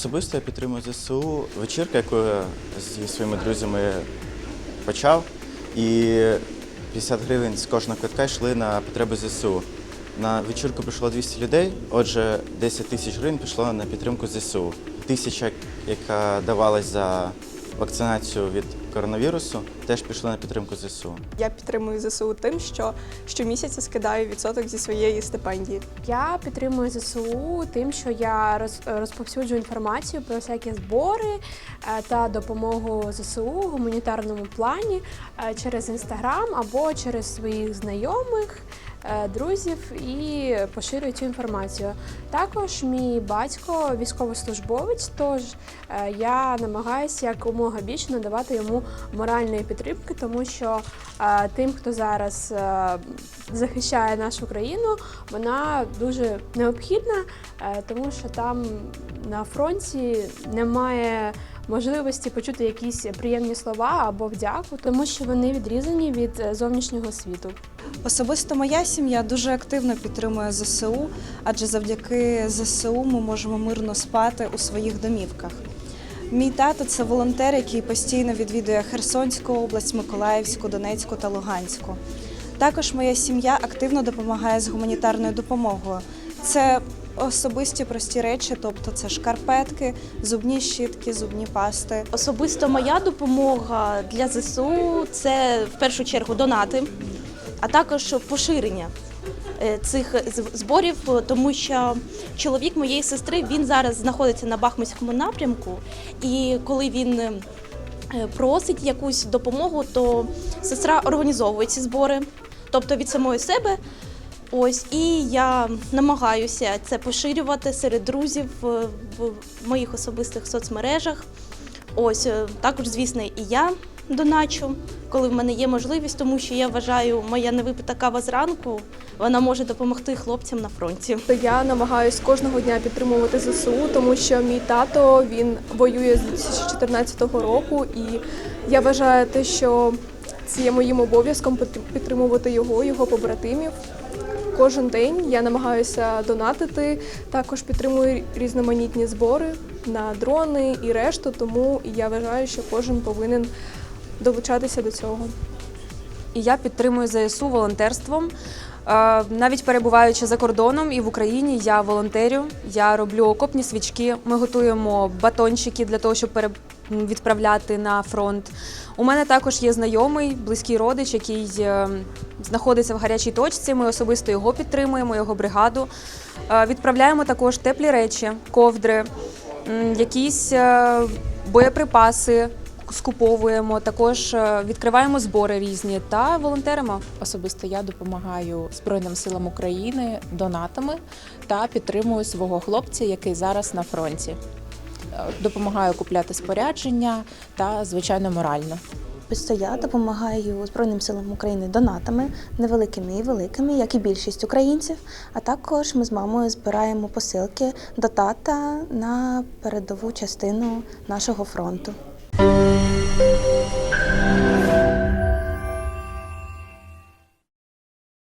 Особисто я підтримую ЗСУ вечірка, яку я зі своїми друзями почав. І 50 гривень з кожного квитка йшли на потреби ЗСУ. На вечірку прийшло 200 людей, отже, 10 тисяч гривень пішло на підтримку ЗСУ. Тисяча, яка давалась за вакцинацію від коронавірусу, теж пішла на підтримку ЗСУ. Я підтримую ЗСУ тим, що щомісяця скидаю відсоток зі своєї стипендії. Я підтримую ЗСУ тим, що я роз- розповсюджую інформацію про всякі збори е, та допомогу ЗСУ в гуманітарному плані е, через інстаграм або через своїх знайомих. Е, Друзів і поширюю цю інформацію. Також мій батько військовослужбовець, тож е, я намагаюся якомога більше надавати йому моральної підтримки, тому що е, тим, хто зараз захищає нашу країну, вона дуже необхідна, тому що там на фронті немає можливості почути якісь приємні слова або вдяку, тому що вони відрізані від е, зовнішнього світу. Особисто моя сім'я дуже активно підтримує ЗСУ, адже завдяки ЗСУ ми можемо мирно спати у своїх домівках. Мій тато це волонтер, який постійно відвідує Херсонську область, Миколаївську, Донецьку та Луганську. Також моя сім'я активно допомагає з гуманітарною допомогою. Це особисті прості речі, тобто це шкарпетки, зубні щітки, зубні пасти. Особисто моя допомога для ЗСУ це в першу чергу донати, а також поширення е, цих зборів, тому що чоловік моєї сестри він зараз знаходиться на Бахмутському напрямку, і коли він е, просить якусь допомогу, то сестра організовує ці збори, тобто від самої себе. Ось і я намагаюся це поширювати серед друзів в моїх особистих соцмережах. Ось е, також, звісно, і я доначу, коли в мене є можливість, тому що я вважаю, моя невипита кава зранку вона може допомогти хлопцям на фронті. Я намагаюсь кожного дня підтримувати ЗСУ, тому що мій тато він воює з 2014 року, і я вважаю те, що це є моїм обов'язком під- підтримувати його, його побратимів. Кожен день я намагаюся донатити, також підтримую різноманітні збори на дрони і решту, тому я вважаю, що кожен повинен долучатися до цього. І я підтримую ЗСУ волонтерством. Е, Навіть перебуваючи за кордоном і в Україні, я волонтерю. Я роблю окопні свічки. Ми готуємо батончики для того, щоб пере- м, відправляти на фронт. У мене також є знайомий, близький родич, який е, знаходиться в гарячій точці. Ми особисто його підтримуємо, його бригаду. Е, Відправляємо також теплі речі, ковдри, якісь е, боєприпаси скуповуємо, також відкриваємо збори різні та волонтеримо. Особисто я допомагаю Збройним силам України донатами та підтримую свого хлопця, який зараз на фронті. Допомагаю купляти спорядження та, звичайно, морально. Я допомагаю Збройним силам України донатами, невеликими і великими, як і більшість українців. А також ми з мамою збираємо посилки до тата на передову частину нашого фронту.